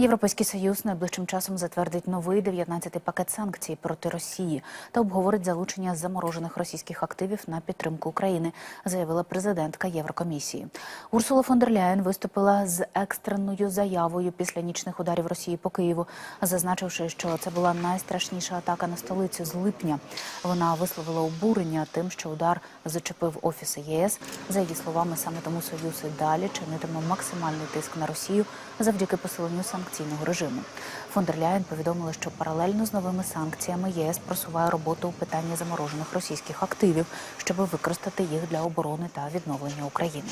Європейський союз найближчим часом затвердить новий 19-й пакет санкцій проти Росії та обговорить залучення заморожених російських активів на підтримку України, заявила президентка Єврокомісії. Урсула фон дер Ляєн виступила з екстреною заявою після нічних ударів Росії по Києву, зазначивши, що це була найстрашніша атака на столицю з липня. Вона висловила обурення тим, що удар зачепив офіси ЄС. За її словами, саме тому союз і далі чинитиме максимальний тиск на Росію завдяки посиленню санкційного режиму. Фондерляєн дер повідомила, що паралельно з новими санкціями ЄС просуває роботу у питанні заморожених російських активів, щоб використати їх для оборони та відновлення України.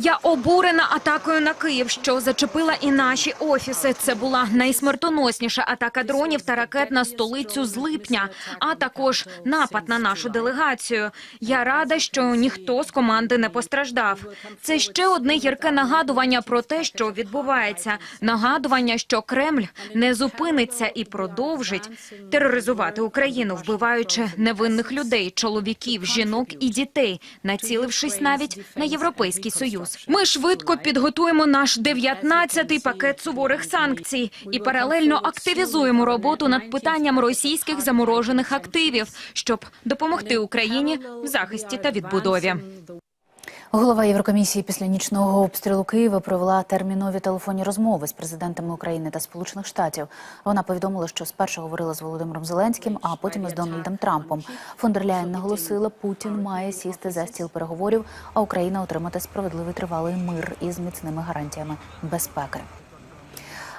Я обурена атакою на Київ, що зачепила і наші офіси. Це була найсмертоносніша атака дронів та ракет на столицю з липня, а також напад на нашу делегацію. Я рада, що ніхто з команди не постраждав. Це ще одне гірке нагадування про те, що відбувається. Нагадування, що Кремль не зупиниться і продовжить тероризувати Україну, вбиваючи невинних людей, чоловіків, жінок і дітей, націлившись навіть на європейський союз. Ми швидко підготуємо наш 19-й пакет суворих санкцій і паралельно активізуємо роботу над питанням російських заморожених активів, щоб допомогти Україні в захисті та відбудові. Голова Єврокомісії після нічного обстрілу Києва провела термінові телефонні розмови з президентами України та Сполучених Штатів. Вона повідомила, що спершу говорила з Володимиром Зеленським, а потім із Дональдом Трампом. Фондерляєн дер Ляєн наголосила, Путін має сісти за стіл переговорів, а Україна отримати справедливий тривалий мир із міцними гарантіями безпеки.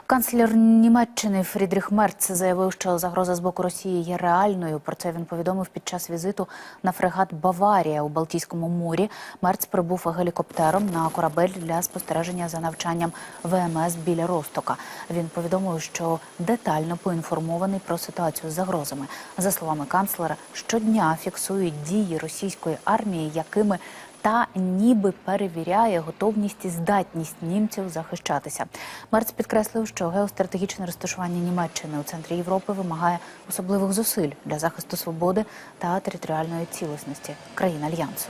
Канцлер Німеччини Фрідріх Мерц заявив, що загроза з боку Росії є реальною. Про це він повідомив під час візиту на фрегат Баварія у Балтійському морі. Мерц прибув гелікоптером на корабель для спостереження за навчанням ВМС біля Ростока. Він повідомив, що детально поінформований про ситуацію з загрозами. За словами канцлера, щодня фіксують дії російської армії, якими та ніби перевіряє готовність і здатність німців захищатися. Мерц підкреслив, що геостратегічне розташування Німеччини у центрі Європи вимагає особливих зусиль для захисту свободи та територіальної цілісності країн альянсу.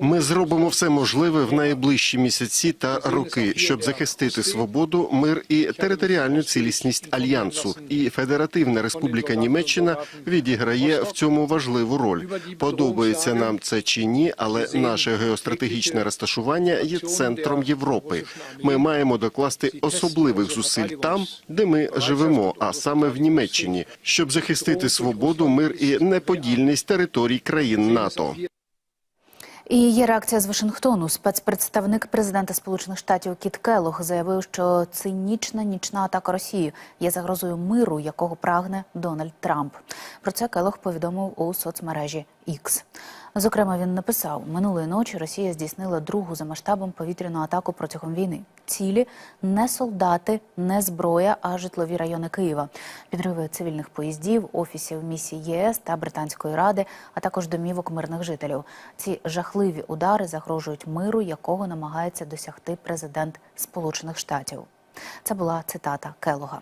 Ми зробимо все можливе в найближчі місяці та роки, щоб захистити свободу, мир і територіальну цілісність альянсу. І Федеративна Республіка Німеччина відіграє в цьому важливу роль. Подобається нам це чи ні, але наше геостратегічне розташування є центром Європи. Ми маємо докласти особливих зусиль там, де ми живемо, а саме в Німеччині, щоб захистити свободу, мир і неподільність територій країн НАТО. І є реакція з Вашингтону. Спецпредставник президента Сполучених Штатів Кіт Келлог заявив, що цинічна нічна атака Росії є загрозою миру, якого прагне Дональд Трамп. Про це Келлог повідомив у соцмережі X. Зокрема, він написав: минулої ночі Росія здійснила другу за масштабом повітряну атаку протягом війни. Цілі не солдати, не зброя, а житлові райони Києва, підриви цивільних поїздів, офісів місії ЄС та Британської ради, а також домівок мирних жителів. Ці жахливі удари загрожують миру, якого намагається досягти президент Сполучених Штатів. Це була цитата Келога.